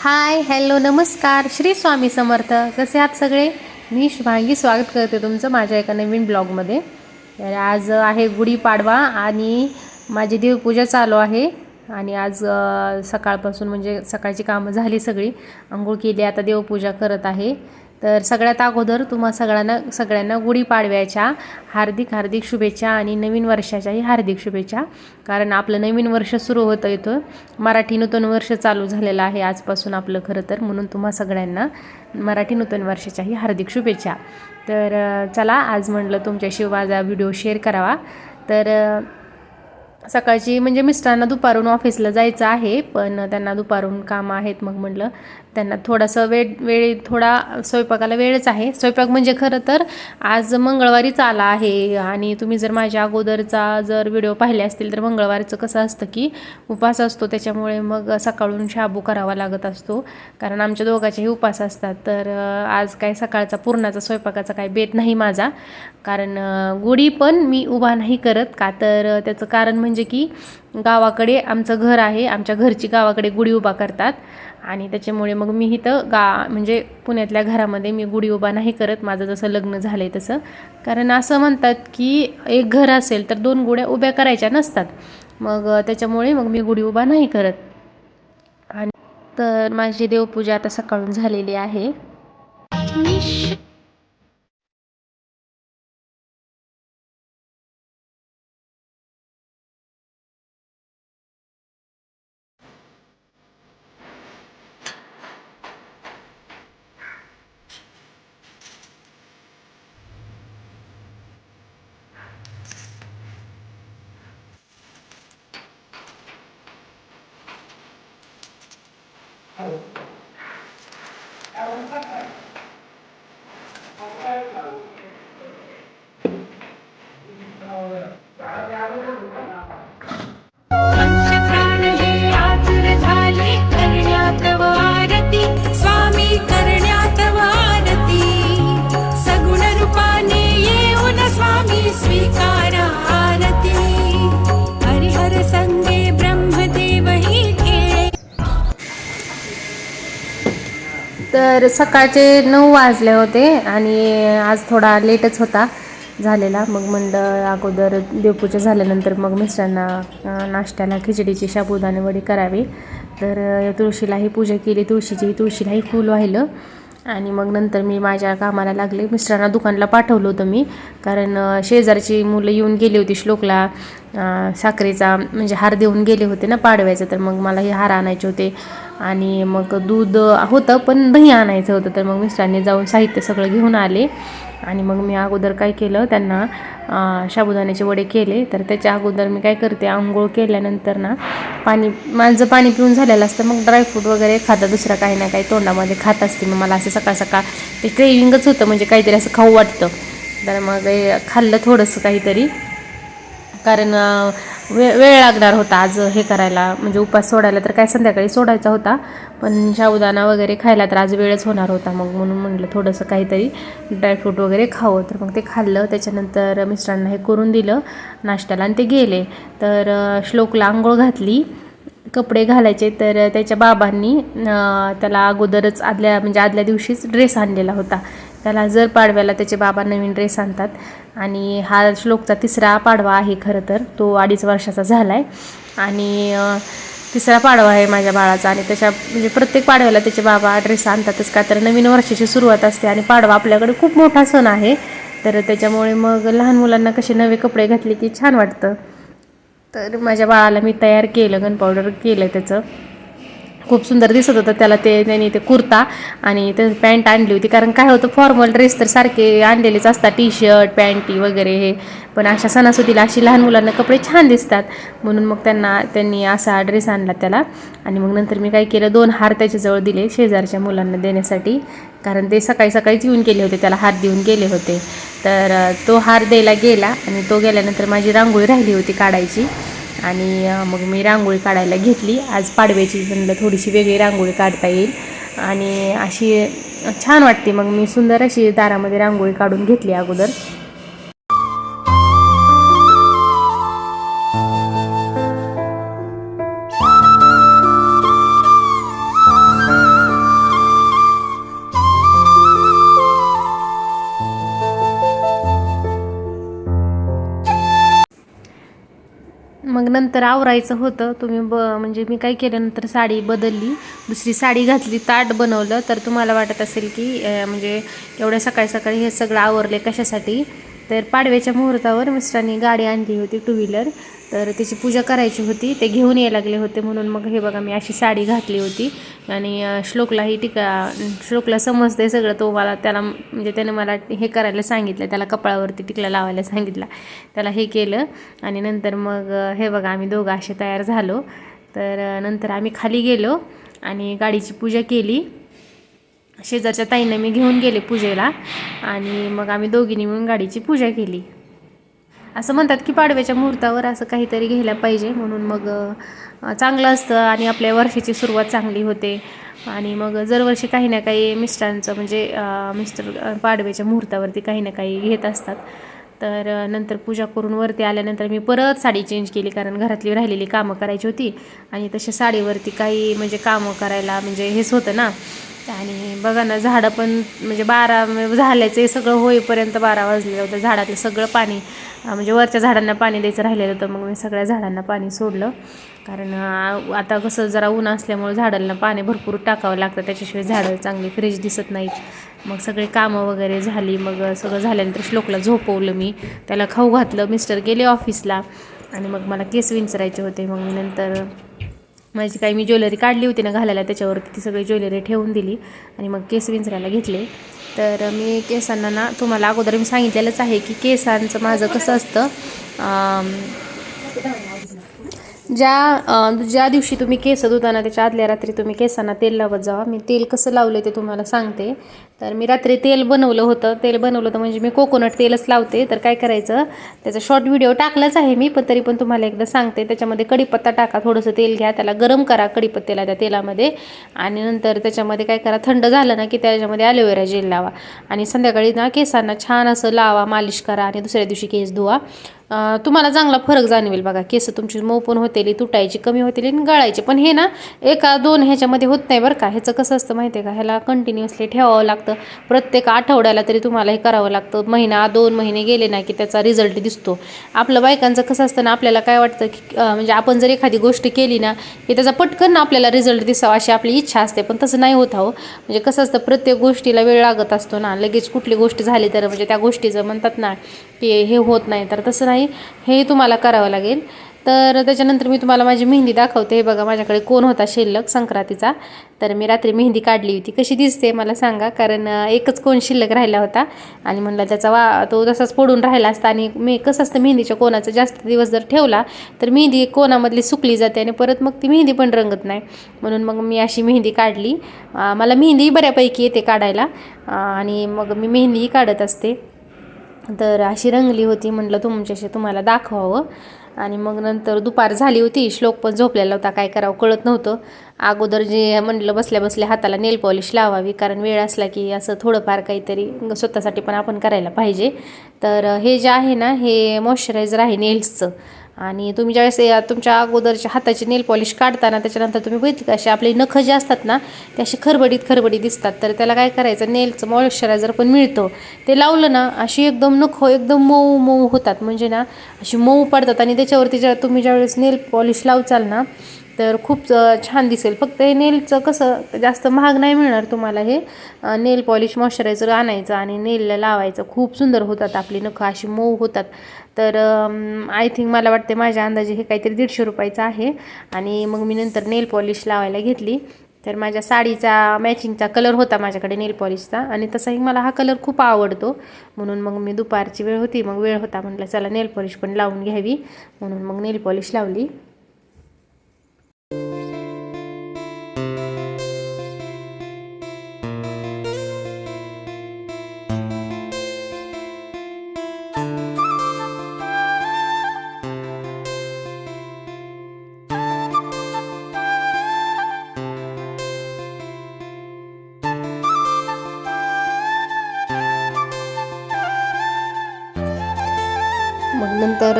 Hi hello नमस्कार. श्री स्वामी समर्थ. कसे आहात सगळे? मी शुभांगी स्वागत करते तुमचं माझ्या एका नवीन ब्लॉगमध्ये. तर आज आहे गुढीपाडवा आणि माझी देवपूजा चालू आहे. आणि आज सकाळपासून म्हणजे सकाळची कामं झाली सगळी. आंघोळ केली आता देवपूजा करत आहे. तर सगळ्यात अगोदर तुम्हा सगळ्यांना सगळ्यांना गुढीपाडव्याच्या हार्दिक हार्दिक शुभेच्छा आणि नवीन वर्षाच्याही हार्दिक शुभेच्छा. कारण आपलं नवीन वर्ष सुरू होतं इथं. मराठी नूतन वर्ष चालू झालेलं आहे आजपासून आपलं खरं तर. म्हणून तुम्हा सगळ्यांना मराठी नूतन वर्षाच्याही हार्दिक शुभेच्छा. तर चला आज म्हटलं तुमच्याशी माझा व्हिडिओ शेअर करावा. तर सकाळची म्हणजे मिस्टरांना दुपारून ऑफिसला जायचं आहे पण त्यांना दुपारून कामं आहेत मग म्हटलं त्यांना थोडासा वेळ वेळ थोडा स्वयंपाकाला वेळच आहे. स्वयंपाक म्हणजे खरं तर आज मंगळवारीच आला आहे आणि तुम्ही जर माझ्या अगोदरचा जर व्हिडिओ पाहिले असतील तर मंगळवारचं कसं असतं की उपास असतो त्याच्यामुळे मग सकाळून शाबू करावा लागत असतो. कारण आमच्या दोघाचेही उपास असतात. तर आज काय सकाळचा पूर्णाचा स्वयंपाकाचा काय बेत नाही माझा. कारण गुढी पण मी उभा नाही करत का तर त्याचं कारण म्हणजे की गावाकडे आमचं घर आहे. आमच्या घरची गावाकडे गुढी उभा करतात. आणि त्याच्यामुळे मग मी इथं गा म्हणजे पुण्यातल्या घरामध्ये मी गुढी उभा नाही करत माझं जसं लग्न झालं आहे तसं. कारण असं म्हणतात की एक घर असेल तर दोन गुड्या उभ्या करायच्या नसतात. मग त्याच्यामुळे मग मी गुढी उभा नाही करत. आणि तर माझी देवपूजा आता सकाळून झालेली आहे. तर सकाळचे नऊ वाजले होते आणि आज थोडा लेटच होता झालेला. मग म्हणलं अगोदर देवपूजा झाल्यानंतर मग मिस्टरांना नाश्त्याला खिचडीची शाबुदाने वडी करावी. तर तुळशीलाही पूजा केली. तुळशीची तुळशीलाही फूल वाहिलं. आणि मग नंतर मी माझ्या कामाला लागले. मिस्टरांना दुकानला पाठवलं होतं मी. कारण शेजारची मुलं येऊन गेली होती श्लोकला. साखरेचा म्हणजे हार देऊन गेले होते ना पाडव्याचं. तर मग मला हे हार आणायचे होते. आणि मग दूध होतं पण दही आणायचं होतं. तर मग मिस्टरांनी जाऊन साहित्य सगळं घेऊन आले. आणि मग मी अगोदर काय केलं त्यांना साबुदाण्याचे वडे केले. तर त्याच्या अगोदर मी काय करते आंघोळ केल्यानंतर ना पाणी माझं पाणी पिऊन झालेलं असतं. मग ड्रायफ्रूट वगैरे खाता दुसरा काही ना काही तोंडामध्ये खात असते. मग मला असं सकाळ सकाळ ते क्रेविंगच होतं म्हणजे काहीतरी असं खाऊ वाटतं. तर मग हे खाल्लं थोडंसं काहीतरी. कारण वे वेळ लागणार होता आज हे करायला. म्हणजे उपास सोडायला तर काय संध्याकाळी सोडायचा होता. पण साबुदाणा वगैरे खायला तर आज वेळच होणार होता. मग म्हणून म्हटलं थोडंसं काहीतरी ड्रायफ्रूट वगैरे खावं. तर मग ते खाल्लं. त्याच्यानंतर मिस्टरांना हे करून दिलं. नाश्त्याला आणि ते गेले. तर श्लोकला आंघोळ घातली. कपडे घालायचे. तर त्याच्या बाबांनी त्याला अगोदरच आदल्या म्हणजे आदल्या दिवशीच ड्रेस आणलेला होता. त्याला जर पाडव्याला त्याचे बाबा नवीन ड्रेस आणतात. आणि हा श्लोकचा तिसरा पाडवा आहे खरं तर तो अडीच वर्षाचा झाला आहे आणि तिसरा पाडवा आहे माझ्या बाळाचा. आणि त्याच्या म्हणजे प्रत्येक पाडव्याला त्याचे बाबा ड्रेस आणतातच का तर नवीन वर्षाची सुरुवात असते आणि पाडवा आपल्याकडे खूप मोठा सण आहे. तर त्याच्यामुळे मग लहान मुलांना कसे नवे कपडे घातले की छान वाटतं. तर माझ्या बाळाला मी तयार केलं गन पावडर केलं त्याचं. खूप सुंदर दिसत होतं. त्याला ते त्यांनी ते कुर्ता आणि ते पॅन्ट आणली होती. कारण काय होतं फॉर्मल ड्रेस तर सारखे आणलेलेच असतात. टी शर्ट पॅन्टी वगैरे हे. पण अशा सणासुदीला अशी लहान मुलांना कपडे छान दिसतात. म्हणून मग त्यांना त्यांनी असा ड्रेस आणला त्याला. आणि मग नंतर मी काय केलं दोन हार त्याच्याजवळ दिले शेजारच्या मुलांना देण्यासाठी. कारण ते सकाळी सकाळीच येऊन गेले होते. त्याला हार देऊन गेले होते. तर तो हार द्यायला गेला आणि तो गेल्यानंतर माझी रांगोळी राहिली होती काढायची. आणि मग मी रांगोळी काढायला घेतली. आज पाडव्याची म्हणलं थोडीशी वेगळी रांगोळी काढता येईल. आणि अशी छान वाटते. मग मी सुंदर अशी दारामध्ये रांगोळी काढून घेतली अगोदर. तर आवरायचं होतं. तुम्ही ब म्हणजे मी काय केल्यानंतर साडी बदलली. दुसरी साडी घातली ताट बनवलं. तर तुम्हाला वाटत असेल की म्हणजे एवढ्या सकाळी सकाळी हे सगळं आवरले कशासाठी? तर पाडव्याच्या मुहूर्तावर मिस्टरांनी गाडी आणली होती टू व्हीलर तर त्याची पूजा करायची होती. ते घेऊन यायला लागले होते म्हणून मग हे बघा मी अशी साडी घातली होती. आणि श्लोकलाही टिका श्लोकला समजते सगळं. तो मला त्याला म्हणजे त्याने मला हे करायला सांगितलं. त्याला कपाळावरती टिकला लावायला सांगितला. त्याला हे केलं. आणि नंतर मग हे बघा आम्ही दोघं असे तयार झालो. तर नंतर आम्ही खाली गेलो आणि गाडीची पूजा केली. शेजारच्या ताईंना मी घेऊन गेले पूजेला आणि मग आम्ही दोघींनी मिळून गाडीची पूजा केली. असं म्हणतात की पाडव्याच्या मुहूर्तावर असं काहीतरी घ्यायला पाहिजे म्हणून मग चांगलं असतं आणि आपल्या वर्षाची सुरुवात चांगली होते. आणि मग दरवर्षी काही ना काही मिस्टरांचं म्हणजे मिस्टर पाडव्याच्या मुहूर्तावरती काही ना काही घेत असतात. तर नंतर पूजा करून वरती आल्यानंतर मी परत साडी चेंज केली कारण घरातली राहिलेली कामं करायची होती. आणि तशा साडीवरती काही म्हणजे कामं करायला म्हणजे हेच होतं ना. आणि बघा ना झाडं पण म्हणजे बारा झाल्याचं हे सगळं होईपर्यंत बारा वाजलेलं होतं. झाडातलं सगळं पाणी म्हणजे वरच्या झाडांना पाणी द्यायचं राहिलेलं होतं. मग मी सगळ्या झाडांना पाणी सोडलं. कारण आता कसं जरा ऊन असल्यामुळे झाडांना पाणी भरपूर टाकावं लागतं. त्याच्याशिवाय झाडं चांगली फ्रेश दिसत नाहीत. मग सगळे कामं वगैरे झाली मग सगळं झाल्यानंतर श्लोकला झोपवलं मी. त्याला खाऊ घातलं मिस्टर गेले ऑफिसला. आणि मग मला केस विंचरायचे होते. मग मी नंतर माझी काही मी ज्वेलरी काढली होती ना घालायला त्याच्यावरती ती सगळी ज्वेलरी ठेवून दिली. आणि मग केस विंचरायला घेतले. तर मी केसांना ना तुम्हाला अगोदर मी सांगितलेलंच आहे की केसांचं माझं कसं असतं ज्या ज्या दिवशी तुम्ही केस धुताना त्याच्या आदल्या रात्री तुम्ही केसांना तेल लावत जावा. मी तेल कसं लावलं ते तुम्हाला सांगते. तर मी रात्री तेल बनवलं होतं. तेल बनवलं होतं म्हणजे मी कोकोनट तेलच लावते. तर काय करायचं त्याचा शॉर्ट व्हिडिओ टाकलाच आहे मी पण तरी पण तुम्हाला एकदा सांगते. त्याच्यामध्ये कढीपत्ता टाका थोडंसं तेल घ्या त्याला गरम करा कढीपत्त्याला त्या तेलामध्ये. आणि नंतर त्याच्यामध्ये काय करा थंड झालं ना की त्याच्यामध्ये ॲलोवेरा जेल लावा. आणि संध्याकाळी ना केसांना छान असं लावा मालिश करा आणि दुसऱ्या दिवशी केस धुवा. तुम्हाला चांगला फरक जाणवेल बघा. केस तुमची मऊ पण होतील तुटायची कमी होतील आणि गळायची. पण हे ना एका दोन ह्याच्यामध्ये होत नाही बरं का. ह्याचं कसं असतं माहिती आहे का? ह्याला कंटिन्युअसली ठेवावं लागतं. प्रत्येक आठवड्याला तरी तुम्हाला हे करावं लागतं. महिना दोन महिने गेले ना की त्याचा रिझल्ट दिसतो. आपलं बायकांचं कसं असतं ना आपल्याला काय वाटतं की म्हणजे आपण जर एखादी गोष्ट केली ना की त्याचा पटकन आपल्याला रिझल्ट दिसावा अशी आपली इच्छा असते. पण तसं नाही होत हो म्हणजे कसं असतं प्रत्येक गोष्टीला वेळ लागत असतो ना. लगेच कुठली गोष्ट झाली तर म्हणजे त्या गोष्टीचं म्हणतात ना की हे होत नाही. तर तसं नाही हे तुम्हाला करावं लागेल. तर त्याच्यानंतर मी तुम्हाला माझी मेहंदी दाखवते. हे बघा माझ्याकडे कोण होता शिल्लक संक्रांतीचा. तर मी रात्री मेहंदी काढली होती. कशी दिसते मला सांगा. कारण एकच कोण शिल्लक राहिला होता. आणि म्हणलं त्याचा वा तो तसाच पडून राहिला असता. आणि मी कसं असतं मेहंदीच्या कोणाचा जास्त दिवस जर ठेवला तर मेहंदी कोणामधली सुकली जाते आणि परत मग ती मेहंदी पण रंगत नाही. म्हणून मग मी अशी मेहंदी काढली. मला मेहंदी बऱ्यापैकी येते काढायला. आणि मग मी मेहंदीही काढत असते. तर अशी रंगली होती म्हटलं तुमच्याशी तुम्हाला दाखवावं. आणि मग नंतर दुपार झाली होती श्लोक पण झोपलेला होता काय करावं कळत नव्हतं. अगोदर जे म्हटलं बसल्या बसल्या हाताला नेल पॉलिश लावावी कारण वेळ असला की असं थोडंफार काहीतरी स्वतःसाठी पण आपण करायला पाहिजे. तर हे जे आहे ना हे मॉइश्चरायझर आहे नेल्सचं. आणि तुम्ही ज्यावेळेस या तुमच्या अगोदरच्या हाताची नेल पॉलिश काढताना त्याच्यानंतर तुम्ही बघितलं असे आपले नखं जे असतात ना ते असे खरबडीत खरबडीत दिसतात. तर त्याला काय करायचं नेलचं मॉइश्चरायझर पण मिळतं. ते लावलं ना अशी एकदम नखं एकदम मऊ मऊ होतात. म्हणजे ना अशी मऊ पडतात. आणि त्याच्यावरती ज्या तुम्ही ज्यावेळेस नेल पॉलिश लावचाल ना तर खूप छान दिसेल. फक्त हे नेलचं कसं जास्त महाग नाही मिळणार तुम्हाला हे. नेल पॉलिश मॉइश्चरायझर आणायचं आणि नेलला लावायचं. खूप सुंदर होतात आपली नखं अशी मऊ होतात. तर आय थिंक मला वाटते माझ्या अंदाजे हे काहीतरी दीडशे रुपयाचं आहे. आणि मग मी नंतर नेल पॉलिश लावायला घेतली. तर माझ्या साडीचा मॅचिंगचा कलर होता माझ्याकडे नेल पॉलिशचा. आणि तसाही मला हा कलर खूप आवडतो. म्हणून मग मी दुपारची वेळ होती. मग वेळ होता म्हटलं चला नेल पॉलिश पण लावून घ्यावी. म्हणून मग नेल पॉलिश लावली. तर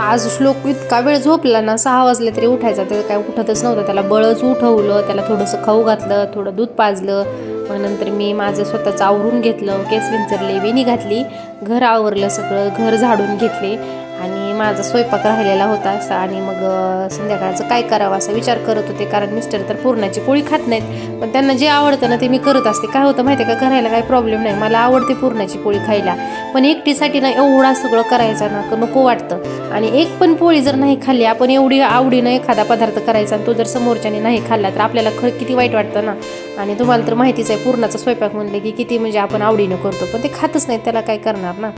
आज श्लोक इतका वेळ झोपला ना सहा वाजले तरी उठायचा. तर काय उठतच नव्हतं. त्याला बळच उठवलं त्याला थोडंसं खाऊ घातलं थोडं दूध पाजलं. मग नंतर मी माझं स्वतःचं आवरून घेतलं केस विंचरले वेणी घातली. घर आवरलं सगळं घर झाडून घेतले. माझा स्वयंपाक राहिलेला होता असा आणि मग संध्याकाळचं काय करावं असा विचार करत होते. कारण मिस्टर तर पुरणाची पोळी खात नाहीत. पण त्यांना जे आवडतं ना ते मी करत असते. काय होतं माहिती आहे का? करायला काही प्रॉब्लेम नाही. मला आवडते पुरणाची पोळी खायला. पण एकटीसाठी ना एवढा सगळं करायचं ना नको वाटतं. आणि एक पण पोळी जर नाही खाल्ली आपण एवढी आवडीनं एखादा पदार्थ करायचा आणि तो जर समोरच्याने नाही खाल्ला तर आपल्याला ख किती वाईट वाटतं ना? आणि तुम्हाला तर माहितीच आहे पूर्णाचा स्वयंपाक म्हणलं की किती म्हणजे आपण आवडीनं करतो. पण ते खातच नाही त्याला काय करणार ना?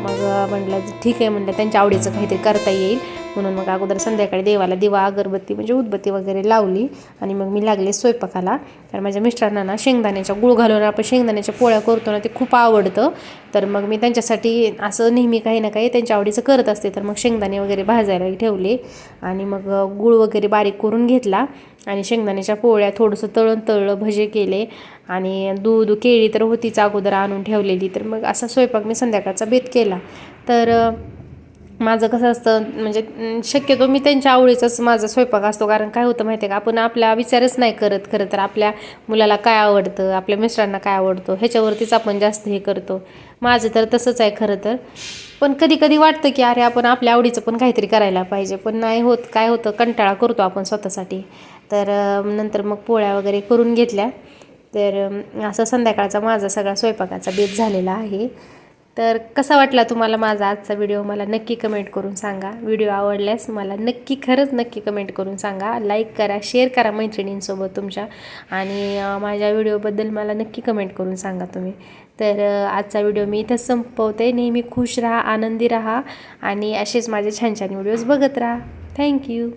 मग म्हटलं ठीक आहे म्हणलं त्यांच्या आवडीचं काहीतरी करता येईल. म्हणून मग अगोदर संध्याकाळी देवाला दिवा अगरबत्ती म्हणजे उदबत्ती वगैरे लावली आणि मग मी लागले स्वयंपाकाला. तर माझ्या मिस्टरांना ना शेंगदाण्याच्या गुळ घालून आपण शेंगदाण्याच्या पोळ्या करतो ना ते खूप आवडतं. तर मग मी त्यांच्यासाठी असं नेहमी काही ना काही त्यांच्या आवडीचं करत असते. तर मग शेंगदाणे वगैरे भाजायला ठेवले आणि मग गुळ वगैरे बारीक करून घेतला आणि शेंगदाण्याच्या पोळ्या थोडंसं तळण तळलं भजे केले आणि दूध केळी तर होतीच अगोदर आणून ठेवलेली. तर मग असा स्वयंपाक मी संध्याकाळचा बेत केला. तर माझं कसं असतं म्हणजे शक्यतो मी त्यांच्या आवडीचाच माझा स्वयंपाक असतो. कारण काय होतं माहिती आहे का आपण आपला विचारच नाही करत खरं तर आपल्या मुलाला काय आवडतं आपल्या मिस्टरांना काय आवडतं ह्याच्यावरतीच आपण जास्त हे करतो. माझं तर तसंच आहे खरं तर. पण कधी कधी वाटतं की अरे आपण आपल्या आवडीचं पण काहीतरी करायला पाहिजे. पण नाही होत काय होतं कंटाळा करतो आपण स्वतःसाठी. तर नंतर मग पोळ्या वगैरे करून घेतल्या. तर असं संध्याकाळचा माझा सगळा स्वयंपाकाचा बेत झालेला आहे. तर कसा वाटला तुम्हाला माझा आजचा व्हिडिओ मला नक्की कमेंट करून सांगा. व्हिडिओ आवडल्यास मला नक्की खरंच नक्की कमेंट करून सांगा. लाईक करा शेअर करा मैत्रिणींसोबत तुमच्या. आणि माझ्या व्हिडिओबद्दल मला नक्की कमेंट करून सांगा तुम्ही. तर आजचा व्हिडिओ मी इथंच संपवते. नेहमी खुश राहा आनंदी राहा. आणि असेच माझे छान छान व्हिडिओज बघत राहा. थँक्यू